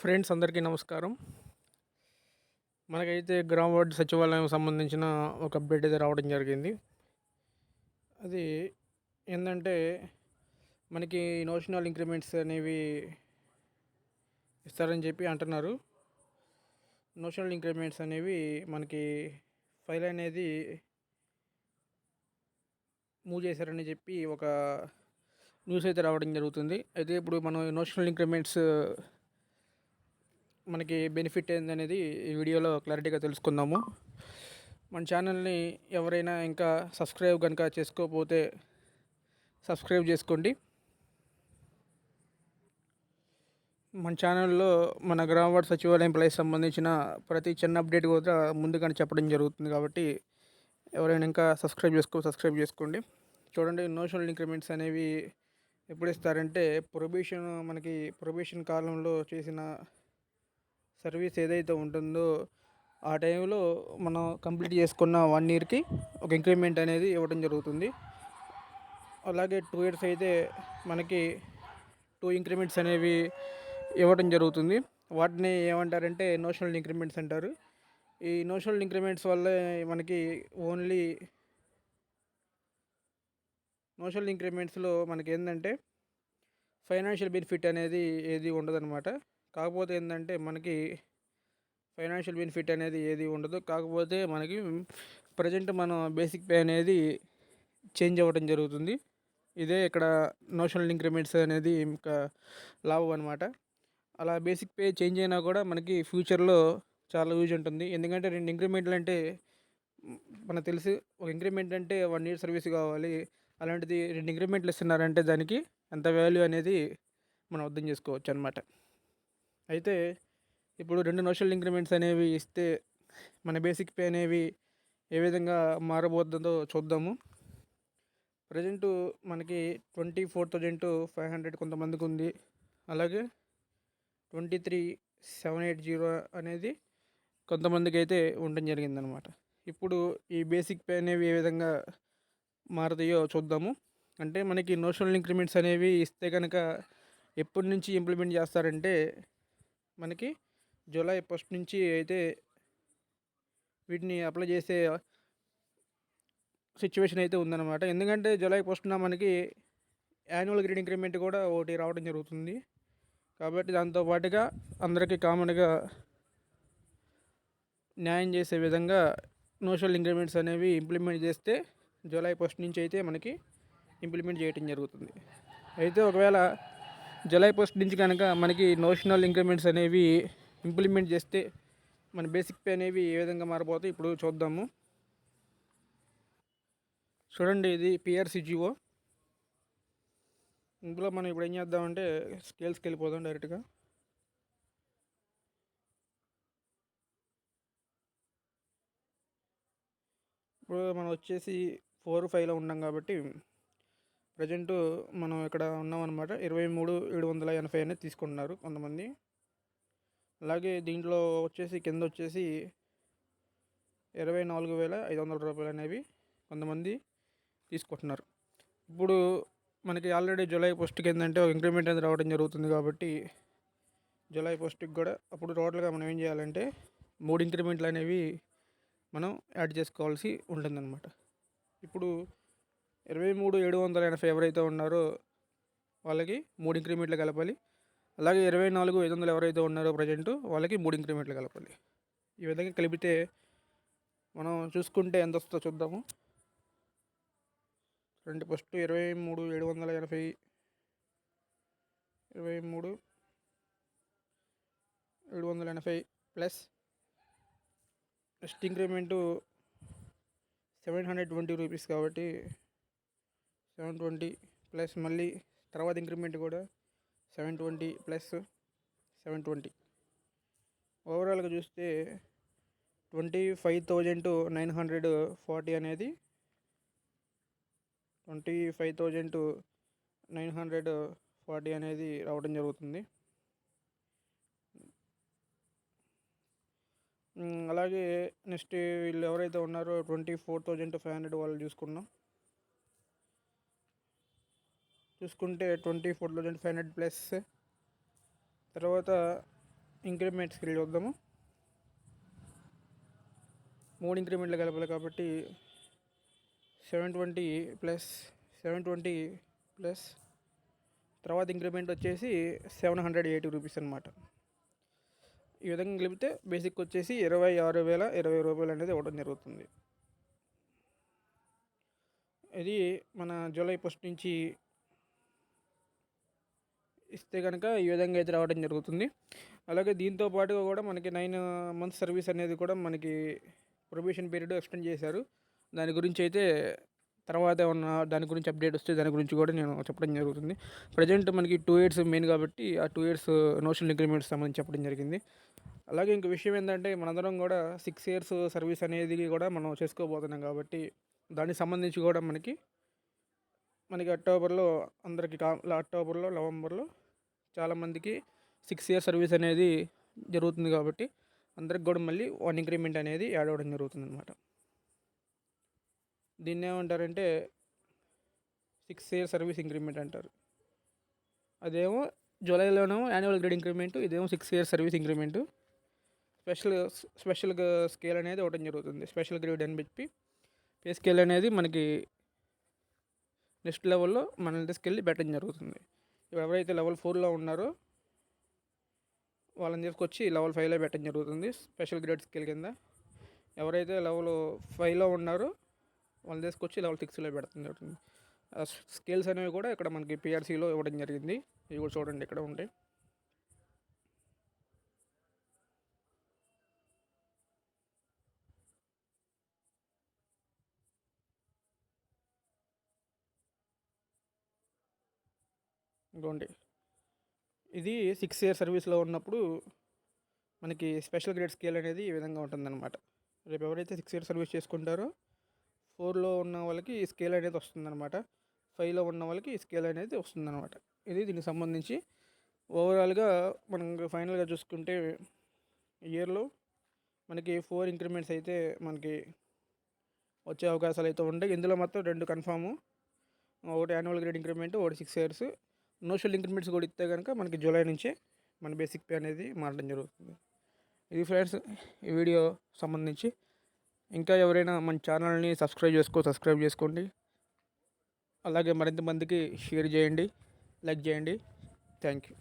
Friends అందరికీ నమస్కారం. మనకైతే గ్రామ వార్డు సచివాలయం సంబంధించిన ఒక అప్డేట్ అయితే రావడం జరిగింది. అది ఏంటంటే మనకి నోషనల్ ఇంక్రిమెంట్స్ అనేవి ఇస్తారని చెప్పి అంటున్నారు. నోషనల్ ఇంక్రిమెంట్స్ అనేవి మనకి ఫైల్ అనేది మూవ్ చేశారని చెప్పి ఒక న్యూస్ అయితే రావడం జరుగుతుంది. అయితే ఇప్పుడు మనం నోషనల్ ఇంక్రిమెంట్స్ మనకి బెనిఫిట్ ఏందనేది ఈ వీడియోలో క్లారిటీగా తెలుసుకుందాము. మన ఛానల్ని ఎవరైనా ఇంకా సబ్స్క్రైబ్ కనుక చేసుకోకపోతే సబ్స్క్రైబ్ చేసుకోండి. మన ఛానల్లో మన గ్రామవాడ సచివాలయం ప్లేస్ సంబంధించిన ప్రతి చిన్న అప్డేట్ కూడా ముందుగానే చెప్పడం జరుగుతుంది కాబట్టి ఎవరైనా ఇంకా సబ్స్క్రైబ్ చేసుకో సబ్స్క్రైబ్ చేసుకోండి. చూడండి నోషనల్ ఇంక్రిమెంట్స్ అనేవి ఎప్పుడు ఇస్తారంటే ప్రొబేషన్ మనకి ప్రొబేషన్ కాలంలో చేసిన సర్వీస్ ఏదైతే ఉంటుందో ఆ టైంలో మనం కంప్లీట్ చేసుకున్న వన్ ఇయర్కి ఒక ఇంక్రిమెంట్ అనేది ఇవ్వడం జరుగుతుంది. అలాగే టూ ఇయర్స్ అయితే మనకి టూ ఇంక్రిమెంట్స్ అనేవి ఇవ్వడం జరుగుతుంది. వాటిని ఏమంటారంటే నోషనల్ ఇంక్రిమెంట్స్ అంటారు. ఈ నోషనల్ ఇంక్రిమెంట్స్ వల్ల మనకి ఓన్లీ నోషనల్ ఇంక్రిమెంట్స్లో మనకి ఏంటంటే ఫైనాన్షియల్ బెనిఫిట్ అనేది ఏది ఉండదన్నమాట. కాకపోతే ఏంటంటే మనకి ఫైనాన్షియల్ బెనిఫిట్ అనేది ఏది ఉండదు. కాకపోతే మనకి ప్రజెంట్ మనం బేసిక్ పే అనేది చేంజ్ అవ్వడం జరుగుతుంది. ఇదే ఇక్కడ నోషనల్ ఇంక్రిమెంట్స్ అనేది ఇంకా లాభం అనమాట అలా బేసిక్ పే చేంజ్ అయినా కూడా మనకి ఫ్యూచర్లో చాలా యూజ్ ఉంటుంది. ఎందుకంటే రెండు ఇంక్రిమెంట్లు అంటే మనకు తెలిసి. ఒక ఇంక్రిమెంట్ అంటే వన్ ఇయర్ సర్వీస్ కావాలి. అలాంటిది రెండు ఇంక్రిమెంట్లు ఇస్తున్నారంటే దానికి ఎంత వాల్యూ అనేది మనం అర్థం చేసుకోవచ్చు అనమాట అయితే ఇప్పుడు రెండు నోషనల్ ఇంక్రిమెంట్స్ అనేవి ఇస్తే మన బేసిక్ పే అనేవి ఏ విధంగా మారబోతుందో చూద్దాము. ప్రజెంటు మనకి twenty four thousand five hundred కొంతమందికి ఉంది. అలాగే twenty three seven eight zero అనేది కొంతమందికి అయితే ఉండడం జరిగిందనమాట ఇప్పుడు ఈ బేసిక్ పే అనేవి ఏ విధంగా మారుతాయో చూద్దాము. అంటే మనకి నోషనల్ ఇంక్రిమెంట్స్ అనేవి ఇస్తే కనుక ఎప్పటి నుంచి ఇంప్లిమెంట్ చేస్తారంటే మనకి జూలై ఫస్ట్ నుంచి అయితే వీటిని అప్లై చేసే సిచ్యువేషన్ అయితే ఉందన్నమాట. ఎందుకంటే జూలై ఫస్ట్న మనకి యాన్యువల్ గ్రేడ్ ఇంక్రిమెంట్ కూడా ఒకటి రావడం జరుగుతుంది. కాబట్టి దాంతో పాటుగా అందరికీ కామన్గా న్యాయం చేసే విధంగా నోషల్ ఇంక్రిమెంట్స్ అనేవి ఇంప్లిమెంట్ చేస్తే జూలై ఫస్ట్ నుంచి అయితే మనకి ఇంప్లిమెంట్ చేయటం జరుగుతుంది. అయితే ఒకవేళ జూలై ఫస్ట్ నుంచి కనుక మనకి నోషనల్ ఇంక్రిమెంట్స్ అనేవి ఇంప్లిమెంట్ చేస్తే మన బేసిక్ పే అనేవి ఏ విధంగా మారిపోతాయి ఇప్పుడు చూద్దాము. చూడండి ఇది పిఆర్సిజిఓ ఇందులో మనం ఇప్పుడు ఏం చేద్దామంటే స్కేల్స్కి వెళ్ళిపోదాం డైరెక్ట్గా ఇప్పుడు మనం వచ్చేసి ఫోర్ ఫైవ్లో ఉన్నాం కాబట్టి ప్రజెంట్ మనం ఇక్కడ ఉన్నామన్నమాట. ఇరవై మూడు ఏడు వందల ఎనభై అనేది తీసుకుంటున్నారు కొంతమంది. అలాగే దీంట్లో వచ్చేసి కింద వచ్చేసి ఇరవై నాలుగు వేల ఐదు వందల రూపాయలు అనేవి కొంతమంది తీసుకుంటున్నారు. ఇప్పుడు మనకి ఆల్రెడీ జూలై ఫస్ట్కి ఏంటంటే ఒక ఇంక్రిమెంట్ అనేది రావడం జరుగుతుంది కాబట్టి జూలై ఫస్ట్కి కూడా అప్పుడు టోటల్గా మనం ఏం చేయాలంటే మూడు ఇంక్రిమెంట్లు అనేవి మనం యాడ్ చేసుకోవాల్సి ఉంటుందన్నమాట. ఇప్పుడు ఇరవై మూడు ఏడు వందల ఎనభై ఎవరైతే ఉన్నారో వాళ్ళకి మూడు ఇంక్రిమెంట్లు కలపాలి. అలాగే ఇరవై నాలుగు ఐదు వందలు ఎవరైతే ఉన్నారో ప్రజెంట్ వాళ్ళకి మూడు ఇంక్రిమెంట్లు కలపాలి. ఈ విధంగా కలిపితే మనం చూసుకుంటే ఎంత వస్తుందో చూద్దాము. రెండు ఫస్ట్ ఇరవై మూడు ఏడు వందల ఎనభై ఇరవై మూడు ఏడు వందల ఎనభై plus next increment seven hundred twenty rupees కాబట్టి సెవెన్ ట్వంటీ ప్లస్ మళ్ళీ తర్వాత ఇంక్రిమెంట్ కూడా seven twenty plus seven twenty. ఓవరాల్గా చూస్తే twenty five thousand two nine hundred forty అనేది twenty five thousand nine hundred forty అనేది రావడం జరుగుతుంది. అలాగే నెక్స్ట్ వీళ్ళు ఎవరైతే ఉన్నారో twenty four thousand five hundred వాళ్ళు చూసుకున్నాం చూసుకుంటే twenty four thousand five hundred plus. తర్వాత ఇంక్రిమెంట్ వెళ్ళి చూద్దాము. మూడు ఇంక్రిమెంట్లు కలపాలి కాబట్టి seven twenty plus seven twenty plus. తర్వాత ఇంక్రిమెంట్ వచ్చేసి సెవెన్ హండ్రెడ్ ఎయిటీ రూపీస్ అనమాట ఈ విధంగా కలిపితే బేసిక్ వచ్చేసి ఇరవై ఆరు వేల ఇరవై రూపాయలు అనేది ఇవ్వడం జరుగుతుంది. ఇది మన జూలై ఫస్ట్ నుంచి ఇస్తే కనుక ఈ విధంగా అయితే రావడం జరుగుతుంది. అలాగే దీంతో పాటుగా కూడా మనకి నైన్ మంత్ సర్వీస్ అనేది కూడా మనకి ప్రొబేషన్ పీరియడ్ ఎక్స్టెండ్ చేశారు. దాని గురించి అయితే తర్వాత ఉన్న దాని గురించి అప్డేట్ వస్తే దాని గురించి కూడా నేను చెప్పడం జరుగుతుంది. ప్రజెంట్ మనకి టూ ఇయర్స్ మెయిన్ కాబట్టి ఆ టూ ఇయర్స్ నోషనల్ అగ్రిమెంట్స్ సంబంధించి చెప్పడం జరిగింది. అలాగే ఇంక విషయం ఏంటంటే మనందరం కూడా సిక్స్ ఇయర్స్ సర్వీస్ అనేది కూడా మనం చేసుకోబోతున్నాం కాబట్టి దానికి సంబంధించి కూడా మనకి మనకి అక్టోబర్లో అందరికి కా అక్టోబర్లో నవంబర్లో చాలామందికి సిక్స్ ఇయర్ సర్వీస్ అనేది జరుగుతుంది కాబట్టి అందరికి కూడా మళ్ళీ వన్ ఇంక్రిమెంట్ అనేది యాడ్ అవ్వడం జరుగుతుంది అనమాట దీన్ని ఏమంటారంటే సిక్స్ ఇయర్ సర్వీస్ ఇంక్రిమెంట్ అంటారు. అదేమో జూలైలోనో యాన్యువల్ గ్రేడ్ ఇంక్రిమెంట్ ఇదేమో six year service increment special special scale అనేది ఇవ్వడం జరుగుతుంది. స్పెషల్ గ్రేడ్ అని చెప్పి. పే స్కేల్ అనేది మనకి నెక్స్ట్ లెవెల్లో మనల్ని తీసుకెళ్ళి పెట్టడం జరుగుతుంది. ఇప్పుడు ఎవరైతే లెవెల్ ఫోర్లో ఉన్నారో వాళ్ళని తీసుకొచ్చి లెవెల్ ఫైవ్లో పెట్టడం జరుగుతుంది. స్పెషల్ గ్రేడ్ స్కిల్ కింద. ఎవరైతే లెవెల్ ఫైవ్లో ఉన్నారో వాళ్ళని తీసుకొచ్చి లెవెల్ సిక్స్లో పెడతాం జరుగుతుంది. స్కిల్స్ అనేవి కూడా ఇక్కడ మనకి పిఆర్సీలో ఇవ్వడం జరిగింది. ఇవి కూడా చూడండి ఇక్కడ ఉంటాయి ఇంకోండి. ఇది సిక్స్ ఇయర్ సర్వీస్లో ఉన్నప్పుడు మనకి స్పెషల్ గ్రేడ్ స్కేల్ అనేది ఈ విధంగా ఉంటుందన్నమాట. రేపు ఎవరైతే సిక్స్ ఇయర్ సర్వీస్ చేసుకుంటారో ఫోర్లో ఉన్న వాళ్ళకి ఈ స్కేల్ అనేది వస్తుందన్నమాట. ఫైవ్లో ఉన్న వాళ్ళకి ఈ స్కేల్ అనేది వస్తుందన్నమాట. ఇది దీనికి సంబంధించి ఓవరాల్గా మనం ఫైనల్గా చూసుకుంటే ఇయర్లో మనకి ఫోర్ ఇంక్రిమెంట్స్ అయితే మనకి వచ్చే అవకాశాలు అయితే ఉంటాయి. ఇందులో మొత్తం రెండు కన్ఫాము ఒకటి యాన్యువల్ గ్రేడ్ ఇంక్రిమెంట్ ఒకటి సిక్స్ ఇయర్స్ నోషల్ ఇంక్రిమెంట్స్ కూడా ఇస్తే కనుక మనకి జూలై నుంచే మన బేసిక్ పే అనేది మారడం జరుగుతుంది. ఇది ఫ్రెండ్స్ ఈ వీడియో సంబంధించి. ఇంకా ఎవరైనా మన ఛానల్ని సబ్స్క్రైబ్ చేసుకో సబ్స్క్రైబ్ చేసుకోండి. అలాగే మరింత మందికి షేర్ చేయండి లైక్ చేయండి. Thank you.